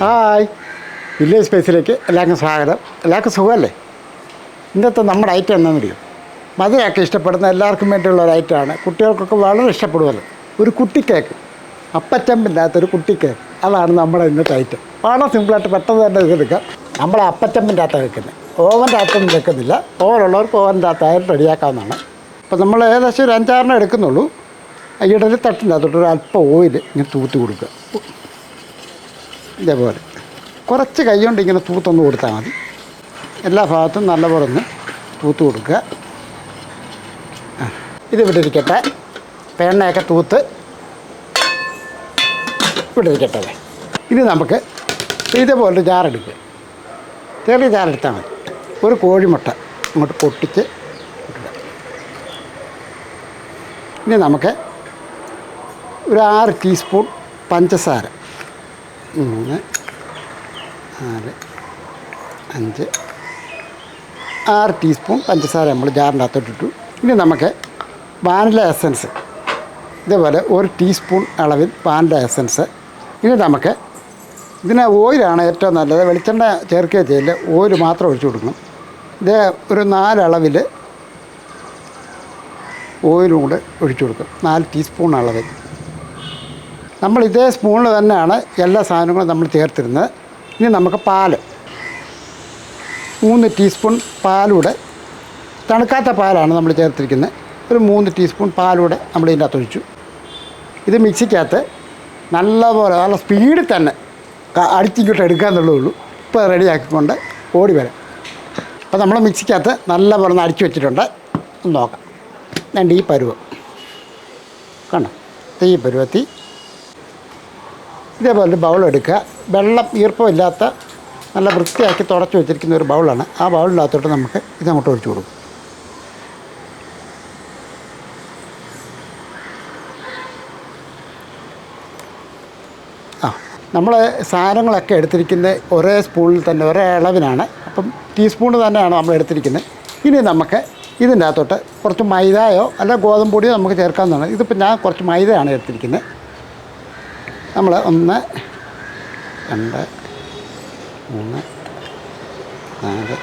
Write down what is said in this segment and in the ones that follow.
Hi. Village സ്പേസിലേക്ക് എല്ലാവർക്കും സ്വാഗതം. എല്ലാവർക്കും സുഖമല്ലേ? ഇന്നത്തെ നമ്മുടെ ഐറ്റം എന്താണെന്ന് മതിയോ മധുരമൊക്കെ ഇഷ്ടപ്പെടുന്ന എല്ലാവർക്കും വേണ്ടിയുള്ള ഒരു ഐറ്റമാണ് കുട്ടികൾക്കൊക്കെ വളരെ ഇഷ്ടപ്പെടുമല്ലോ ഒരു കുട്ടി കേക്ക് കുട്ടിക്കേക്ക്. കുട്ടി കേക്ക് അതാണ് നമ്മുടെ ഇന്നത്തെ ഐറ്റം വളരെ സിമ്പിളായിട്ട് പെട്ടെന്ന് തന്നെ ഇത് എടുക്കാം നമ്മൾ അപ്പച്ചമ്പിന്റെ അകത്ത് വെക്കുന്നത് ഓവന്റെ അകത്തൊന്നും വെക്കുന്നില്ല. ഓവനുള്ളവർക്ക് ഓവന്റെ അകത്തായാലും റെഡിയാക്കാവുന്നതാണ്. അപ്പോൾ നമ്മൾ ഏകദേശം ഒരു അഞ്ചാറിനെ എടുക്കുന്നുള്ളൂ. ഇടയിൽ തട്ടിന്റെ അകത്തോട്ട് ഒരു അല്പം ഓയിൽ ഇങ്ങനെ തൂത്തി കൊടുക്കുക. ഇതേപോലെ. കുറച്ച് കൈ കൊണ്ട് ഇങ്ങനെ തൂത്തൊന്ന് കൊടുത്താൽ മതി. എല്ലാ ഭാഗത്തും നല്ലപോലെ ഒന്ന് തൂത്ത് കൊടുക്കുക. ഇത് ഇവിടെ ഇരിക്കട്ടെ. തൂത്ത് ഇവിടെ ഇരിക്കട്ടെ. ഇനി നമുക്ക് ഇതേപോലൊരു ജാറെടുക്കുക. ചെറിയ ജാറെടുത്താൽ മതി. ഒരു കോഴിമുട്ട അങ്ങോട്ട് പൊട്ടിച്ച്. ഇനി നമുക്ക് ഒരു ആറ് ടീസ്പൂൺ പഞ്ചസാര മൂന്ന് നാല് അഞ്ച്. ആറ് ടീസ്പൂൺ പഞ്ചസാര നമ്മൾ ജാറിന്റെ അകത്തോട്ടിട്ടു ഇനി നമുക്ക് വാനില എസൻസ്. ഇതേപോലെ ഒരു ടീസ്പൂൺ അളവിൽ വാനില എസൻസ്. ഇനി നമുക്ക് ഇതിന് ഓയിലാണ് ഏറ്റവും നല്ലത്. വെളിച്ചെണ്ണ ചേർക്കുക ചെയ്യില്ല ഓയിൽ മാത്രം ഒഴിച്ചു കൊടുക്കണം. ഇത് ഒരു നാലളവിൽ ഓയിലും കൂടെ ഒഴിച്ചു കൊടുക്കും. നാല് ടീസ്പൂൺ അളവിൽ. നമ്മൾ ഇതേ സ്പൂണിൽ തന്നെയാണ് എല്ലാ സാധനങ്ങളും നമ്മൾ ചേർത്തിരുന്നത്. ഇനി നമുക്ക് പാൽ മൂന്ന് ടീസ്പൂൺ പാലൂടെ തണുക്കാത്ത പാലാണ് നമ്മൾ ചേർത്തിരിക്കുന്നത്. ഒരു മൂന്ന് ടീസ്പൂൺ പാലൂടെ നമ്മൾ ഇതിന്റെ അകത്ത് ഒഴിച്ചു. ഇത് മിക്സിക്കകത്ത് നല്ലപോലെ നല്ല സ്പീഡിൽ തന്നെ അടിച്ചിങ്ങോട്ട് അടിച്ചിങ്ങോട്ട് എടുക്കാന്നുള്ളേ ഉള്ളൂ ഇപ്പോൾ റെഡിയാക്കിക്കൊണ്ട് ഓടി വരാം. അപ്പോൾ നമ്മൾ മിക്സിക്കകത്ത് നല്ലപോലെ ഒന്ന് അടിച്ചു വെച്ചിട്ടുണ്ട്. ഒന്ന് നോക്കാം. രണ്ട് ഈ പരുവം. കണ്ടോ? ഈ പരുവത്തി ഇതേപോലെ ബൗൾ എടുക്കുക വെള്ളം ഈർപ്പമില്ലാത്ത നല്ല വൃത്തിയാക്കി തുടച്ച് വെച്ചിരിക്കുന്ന ഒരു ബൗളാണ്. ആ ബൗളിനകത്തോട്ട് നമുക്ക് ഇതങ്ങോട്ട് ഒഴിച്ചു കൊടുക്കും. ആ നമ്മൾ സാധനങ്ങളൊക്കെ എടുത്തിരിക്കുന്നത് ഒരേ സ്പൂണിൽ തന്നെ ഒരേ അളവിനാണ്. അപ്പം ടീസ്പൂൺ തന്നെയാണ് നമ്മൾ എടുത്തിരിക്കുന്നത്. ഇനി നമുക്ക് ഇതിന്റെ അകത്തോട്ട് കുറച്ച് മൈദയോ അല്ല ഗോതമ്പ് പൊടിയോ നമുക്ക് ചേർക്കാവുന്നതാണ്. ഇതിപ്പോൾ ഞാൻ കുറച്ച് മൈദയാണ് എടുത്തിരിക്കുന്നത്. നമ്മൾ ഒന്ന് രണ്ട് മൂന്ന് നാല്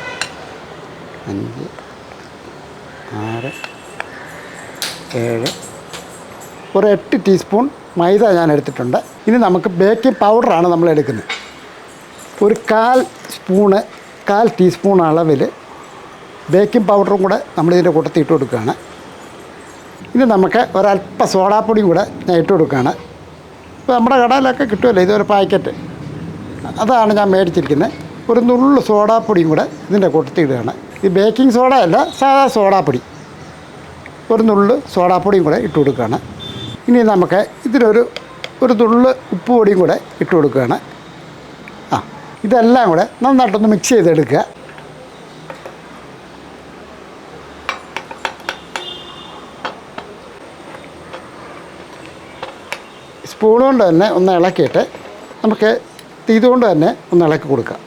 അഞ്ച് ആറ് ഏഴ്. ഒരു എട്ട് ടീസ്പൂൺ മൈദ ഞാൻ എടുത്തിട്ടുണ്ട്. ഇനി നമുക്ക് ബേക്കിംഗ് പൗഡറാണ് നമ്മൾ എടുക്കുന്നത്. ഒരു കാൽ സ്പൂണ് കാൽ ടീസ്പൂൺ അളവിൽ ബേക്കിംഗ് പൗഡറും കൂടെ നമ്മൾ നമ്മളിതിന്റെ കൂട്ടത്തിൽ ഇട്ട് കൊടുക്കുകയാണ്. ഇനി നമുക്ക് ഒരല്പ സോഡാപ്പൊടിയും കൂടെ ഞാൻ ഇട്ട് കൊടുക്കുകയാണ്. ഇപ്പോൾ നമ്മുടെ കടയിലൊക്കെ കിട്ടുമല്ലോ ഇതൊരു പാക്കറ്റ്. അതാണ് ഞാൻ മേടിച്ചിരിക്കുന്നത്. ഒരു നുള്ള് സോഡാപ്പൊടിയും കൂടെ ഇതിന്റെ കൂട്ടത്തിൽ ഇടുകയാണ് ഇത് ബേക്കിംഗ് സോഡ അല്ല സാധാ സോഡാപ്പൊടി. ഒരു നുള്ള് സോഡാപ്പൊടിയും കൂടെ ഇട്ട് കൊടുക്കുകയാണ്. ഇനി നമുക്ക് ഇതിനൊരു ഒരു തുള്ളു ഉപ്പ് പൊടിയും കൂടെ ഇട്ട് കൊടുക്കുകയാണ്. ആ ഇതെല്ലാം കൂടെ നന്നായിട്ടൊന്ന് മിക്സ് ചെയ്തെടുക്കുക. സ്പൂൺ കൊണ്ട് തന്നെ ഒന്ന് ഇളക്കിയിട്ട് നമുക്ക് ഇതുകൊണ്ട് തന്നെ ഒന്ന് ഇളക്കി കൊടുക്കാം.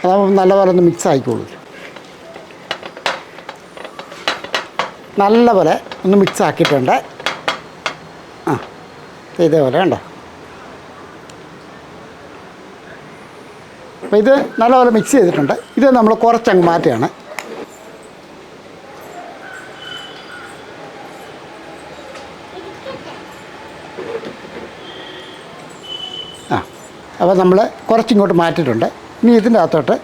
അതാകുമ്പോൾ നല്ലപോലെ ഒന്ന് മിക്സ് ആയിക്കോളൂ. നല്ലപോലെ ഒന്ന് മിക്സ് ആക്കിയിട്ടുണ്ട്. ആ ഇതേപോലെ കണ്ടോ? അപ്പോൾ ഇത് നല്ലപോലെ മിക്സ് ചെയ്തിട്ടുണ്ട്. ഇത് നമ്മൾ കുറച്ചങ്ങ് മാറ്റുകയാണ്. അപ്പോൾ നമ്മൾ കുറച്ചിങ്ങോട്ട് മാറ്റിയിട്ടുണ്ട്. ഇനി ഇതിന്റെ അകത്തോട്ട്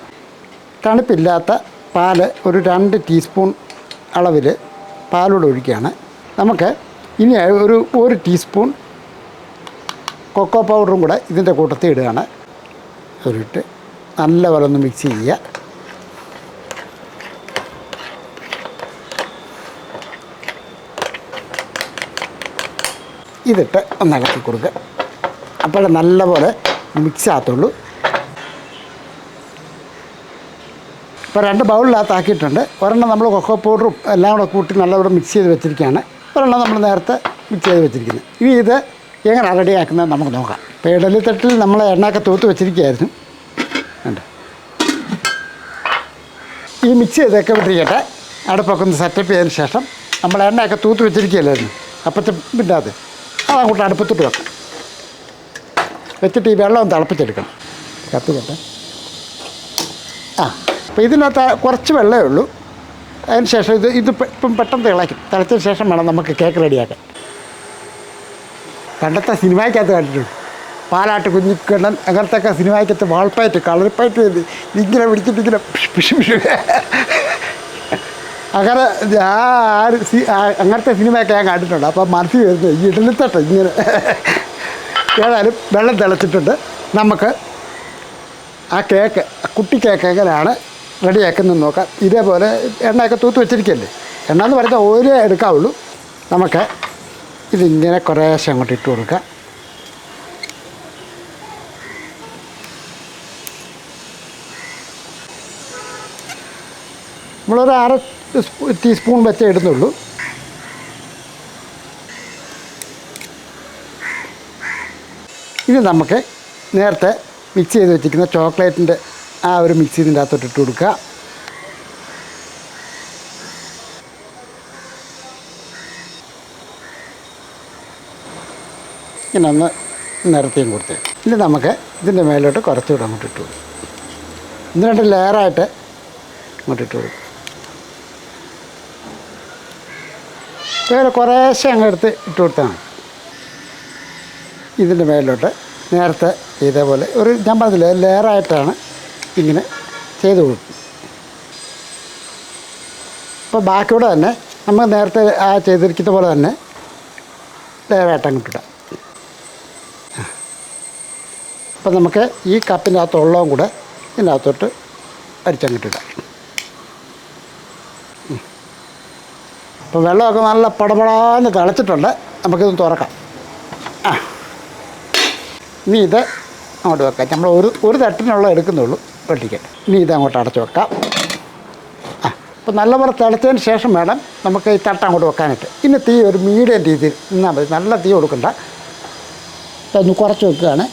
തണുപ്പില്ലാത്ത പാൽ ഒരു രണ്ട് ടീസ്പൂൺ അളവിൽ പാലൂടെ ഒഴിക്കുകയാണ്. നമുക്ക് ഇനി ഒരു ഒരു ടീസ്പൂൺ കൊക്കോ പൗഡറും കൂടെ ഇതിന്റെ കൂട്ടത്തിൽ ഇടുകയാണ്. ഒരിട്ട് നല്ലപോലെ ഒന്ന് മിക്സ് ചെയ്യുക. ഇതിട്ട് ഒന്ന് ഇളക്കി കൊടുക്കുക. അപ്പോൾ നല്ലപോലെ മിക്സ് ആകത്തുള്ളൂ ഇപ്പോൾ രണ്ട് ബൗളിനകത്ത് ആക്കിയിട്ടുണ്ട് ഒരെണ്ണം നമ്മൾ കൊക്കോ പൗഡറും എല്ലാം കൂടെ കൂട്ടി നല്ലവണ്ണം മിക്സ് ചെയ്ത് വെച്ചിരിക്കുകയാണ്. ഒരെണ്ണം നമ്മൾ നേരത്തെ മിക്സ് ചെയ്ത് വെച്ചിരിക്കുന്നത് ഇനി ഇത് എങ്ങനെ റെഡിയാക്കുന്നത് നമുക്ക് നോക്കാം. ഇപ്പോൾ ഇഡലിത്തട്ടിൽ നമ്മൾ എണ്ണയൊക്കെ തൂത്ത് വെച്ചിരിക്കുകയായിരുന്നു. ഉണ്ട് ഈ മിക്സ് ചെയ്തൊക്കെ വിട്ടിരിക്കട്ടെ അടുപ്പൊക്കെ ഒന്ന് സെറ്റപ്പ് ചെയ്തതിന് ശേഷം നമ്മൾ എണ്ണയൊക്കെ തൂത്ത് വെച്ചിരിക്കുകയല്ലായിരുന്നു. അപ്പത്തെ വിടാതെ അതങ്ങോട്ട് അടുപ്പത്തിട്ട് വെക്കാം. വെച്ചിട്ട് ഈ വെള്ളം തിളപ്പിച്ചെടുക്കണം തിളപ്പിച്ചെടുക്കണം. കത്തിക്കട്ടെ. ആ അപ്പോൾ ഇതിനകത്ത് കുറച്ച് വെള്ളമേ ഉള്ളൂ. അതിന് ശേഷം ഇത് ഇത് ഇപ്പം പെട്ടെന്ന് തിളയ്ക്കും. തിളച്ചതിന് ശേഷം വേണം നമുക്ക് കേക്ക് റെഡിയാക്കാൻ. പണ്ടത്തെ സിനിമയ്ക്കകത്ത് കണ്ടിട്ടുണ്ട്. പാലാട്ട് കുഞ്ഞിക്കണ്ണൻ അങ്ങനത്തെ സിനിമയ്ക്കകത്ത് വാൾപ്പായിട്ട് കളറിപ്പായിട്ട് ചെയ്ത് ഇങ്ങനെ പിടിച്ചിട്ട് ഇങ്ങനെ പിഷ് പിഷ് അങ്ങനെ ആ അങ്ങനത്തെ സിനിമയൊക്കെ ഞാൻ കണ്ടിട്ടുണ്ട്. അപ്പോൾ മനസ്സിൽ വരുന്നത് ഈ ഇഡലിത്തട്ട ഇങ്ങനെ. ഏതായാലും വെള്ളം തിളച്ചിട്ടുണ്ട്. നമുക്ക് ആ കേക്ക് കുട്ടി കേക്ക് എങ്ങനെയാണ് റെഡിയാക്കുന്നത് നോക്കാം. ഇതേപോലെ എണ്ണയൊക്കെ തൂത്ത് വെച്ചിരിക്കല്ലേ? എണ്ണ എന്ന് പറഞ്ഞാൽ ഓരോ എടുക്കാവുള്ളൂ. നമുക്ക് ഇതിങ്ങനെ കുറേശ്ശെ അങ്ങോട്ട് ഇട്ട് കൊടുക്കാം. നമ്മളൊരു അര ടീസ്പൂൺ വെച്ചേ ഇടുന്നുള്ളൂ. ഇനി നമുക്ക് നേരത്തെ മിക്സ് ചെയ്ത് വെച്ചിരിക്കുന്ന ചോക്ലേറ്റിന്റെ ആ ഒരു മിക്സ് ഇതിന്റെ അകത്തോട്ട് ഇട്ട് കൊടുക്കുക. ഇങ്ങനെ ഒന്ന് നിരത്തിയും കൊടുത്ത്. ഇനി നമുക്ക് ഇതിന്റെ മേലോട്ട് കുറച്ചുകൂടെ അങ്ങോട്ട് ഇട്ട് കൊടുക്കും. ഇന്ന് രണ്ട് ലെയറായിട്ട് അങ്ങോട്ട് ഇട്ട് കൊടുക്കും. വേറെ കുറേശ്ശെ അങ്ങ് എടുത്ത് ഇട്ട് കൊടുത്താൽ മതി. ഇതിന്റെ മേലോട്ട് നേരത്തെ ഇതേപോലെ ഒരു ഞാൻ പറഞ്ഞില്ലേ ലെയറായിട്ടാണ് ഇങ്ങനെ ചെയ്ത് കൊടുക്കും അപ്പോൾ ബാക്കിയോടെ തന്നെ നമ്മൾ നേരത്തെ ആ ചെയ്തിരിക്കുന്ന പോലെ തന്നെ ലെയറായിട്ട് അങ്ങോട്ട് ഇടാം അപ്പം നമുക്ക് ഈ കപ്പിന്റെ അകത്ത് ഉള്ളതും കൂടെ ഇതിന്റെ അകത്തോട്ട് അരിച്ചങ്ങോട്ട് ഇടാം അപ്പോൾ വെള്ളമൊക്കെ നല്ല പടപടാന്ന് തിളച്ചിട്ടുണ്ട്. നമുക്കിത് തുറക്കാം. ആ. ഇനി ഇത് അങ്ങോട്ട് വെക്കാം. നമ്മൾ ഒരു ഒരു തട്ടിനുള്ള എടുക്കുന്നുള്ളൂ വെട്ടിക്കാൻ ഇനി ഇത് അങ്ങോട്ട് അടച്ചു വെക്കാം. ആ അപ്പോൾ നല്ലപോലെ തിളച്ചതിന് ശേഷം വേണം നമുക്ക് ഈ തട്ട് അങ്ങോട്ട് വെക്കാനായിട്ട്. ഇനി തീ ഒരു മീഡിയം രീതിയിൽ നിന്നാൽ മതി. നല്ല തീ കൊടുക്കണ്ട. ഒന്ന് കുറച്ച് വെക്കുകയാണ്.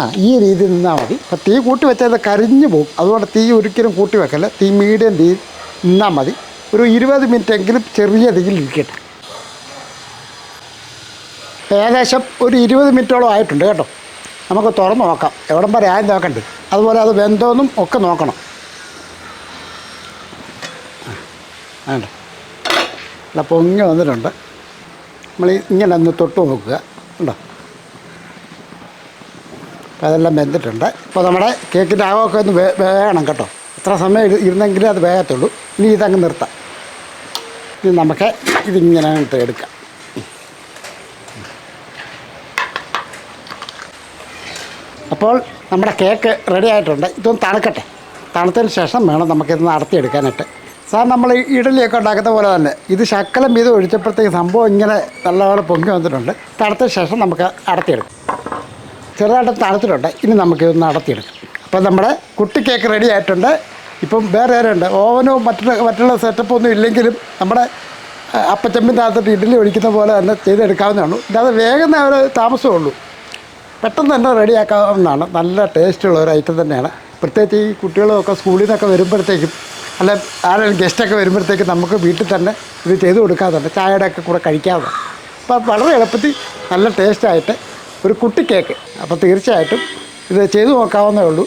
ആ ഈ രീതിയിൽ നിന്നാൽ മതി. അപ്പോൾ തീ കൂട്ടി വെച്ചാൽ കരിഞ്ഞു പോകും. അതുകൊണ്ട് തീ ഒരിക്കലും കൂട്ടി വെക്കല്ല. തീ മീഡിയം തീ നിന്നാൽ മതി. ഒരു ഇരുപത് മിനിറ്റ് എങ്കിലും ചെറിയ തീയിൽ ഇരിക്കട്ടെ. ഏകദേശം ഒരു ഇരുപത് മിനിറ്റോളം ആയിട്ടുണ്ട് കേട്ടോ. നമുക്ക് തുറന്ന് നോക്കാം. എവിടം വരെ ആയി നോക്കണ്ടേ? അതുപോലെ അത് വെന്തോന്നും ഒക്കെ നോക്കണം. വേണ്ട അല്ല പൊങ്ങി വന്നിട്ടുണ്ട്. നമ്മൾ ഇങ്ങനെ ഒന്ന് തൊട്ട് നോക്കുക. ഉണ്ടോ? അപ്പോൾ അതെല്ലാം വെന്തിട്ടുണ്ട്. ഇപ്പോൾ നമ്മുടെ കേക്കിന്റെ ആകമൊക്കെ ഒന്ന് വേണം കേട്ടോ. എത്ര സമയം ഇരു- ഇരുന്നെങ്കിലേ അത് വേഗത്തുള്ളൂ ഇനി ഇതങ്ങ് നിർത്താം. ഇനി നമുക്ക് ഇതിങ്ങനെ എടുക്കാം. അപ്പോൾ നമ്മുടെ കേക്ക് റെഡി ആയിട്ടുണ്ട്. ഇതൊന്ന് തണുക്കട്ടെ. തണുത്തതിന് ശേഷം വേണം നമുക്കിത് നടത്തിയെടുക്കാനായിട്ട് സാർ നമ്മൾ ഇഡലിയൊക്കെ ഉണ്ടാക്കുന്ന പോലെ തന്നെ ഇത് ശക്കലം വീതം ഒഴിച്ചപ്പോഴത്തേക്ക് സംഭവം ഇങ്ങനെ നല്ലപോലെ പൊങ്ങി വന്നിട്ടുണ്ട്. തണുത്തതിന് ശേഷം നമുക്ക് അടത്തിയെടുക്കാം ചെറുതായിട്ട് തണുത്തിട്ടുണ്ട്. ഇനി നമുക്കിതൊന്ന് നടത്തിയെടുക്കും അപ്പോൾ നമ്മുടെ കുട്ടി കേക്ക് റെഡി ആയിട്ടുണ്ട്. ഇപ്പം വേറെ ആരുണ്ട്? ഓവനോ മറ്റുള്ള മറ്റുള്ള സെറ്റപ്പൊന്നും ഇല്ലെങ്കിലും നമ്മുടെ അപ്പച്ചമ്മിന്റെ അപ്പച്ചമ്പിന്റെ ഇഡലി ഒഴിക്കുന്ന പോലെ തന്നെ ചെയ്തെടുക്കാവുന്നതാണ് ഇല്ലാതെ വേഗം ഒരു താമസമേ ഉള്ളൂ. പെട്ടെന്ന് തന്നെ റെഡിയാക്കാവുന്നതാണ്. നല്ല ടേസ്റ്റുള്ള ഒരു ഐറ്റം തന്നെയാണ്. പ്രത്യേകിച്ച് ഈ കുട്ടികളൊക്കെ സ്കൂളിൽ നിന്നൊക്കെ വരുമ്പോഴത്തേക്കും അല്ല ആരെങ്കിലും ഗസ്റ്റൊക്കെ വരുമ്പോഴത്തേക്കും നമുക്ക് വീട്ടിൽ തന്നെ ഇത് ചെയ്ത് കൊടുക്കാറുണ്ട് ചായയുടെ ഒക്കെ കൂടെ കഴിക്കാതെ അപ്പോൾ വളരെ എളുപ്പത്തിൽ നല്ല ടേസ്റ്റായിട്ട് ഒരു കുട്ടി കേക്ക് അപ്പോൾ തീർച്ചയായിട്ടും ഇത് ചെയ്തു നോക്കാവുന്നേ ഉള്ളൂ.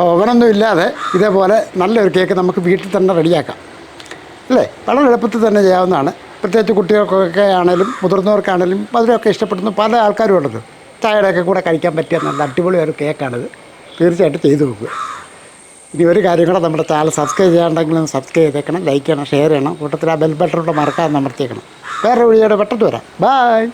ഓവനൊന്നും ഇല്ലാതെ ഇതേപോലെ നല്ലൊരു കേക്ക് നമുക്ക് വീട്ടിൽ തന്നെ റെഡിയാക്കാം. അല്ലേ? വളരെ എളുപ്പത്തിൽ തന്നെ ചെയ്യാവുന്നതാണ്. പ്രത്യേകിച്ച് കുട്ടികൾക്കൊക്കെ ആണെങ്കിലും മുതിർന്നവർക്കാണെങ്കിലും അതിലൊക്കെ ഇഷ്ടപ്പെടുന്ന പല ആൾക്കാരും ഉള്ളത് ചായയുടെയൊക്കെ കൂടെ കഴിക്കാൻ പറ്റിയ നല്ല അടിപൊളി ഒരു കേക്കാണിത്. തീർച്ചയായിട്ടും ചെയ്തു നോക്കുക. ഇനി ഒരു കാര്യം കൂടെ നമ്മുടെ ചാനൽ സബ്സ്ക്രൈബ് ചെയ്യാണ്ടെങ്കിലും സബ്സ്ക്രൈബ് ചെയ്തേക്കണം. ലൈക്ക് ചെയ്യണം ഷെയർ ചെയ്യണം. കൂട്ടത്തിൽ ആ ബെൽ ബട്ടൺ കൂടെ മറക്കാതെ അമർത്തിയേക്കണം. വേറെ വഴിയോടെ പെട്ടെന്ന് വരാം. ബായ്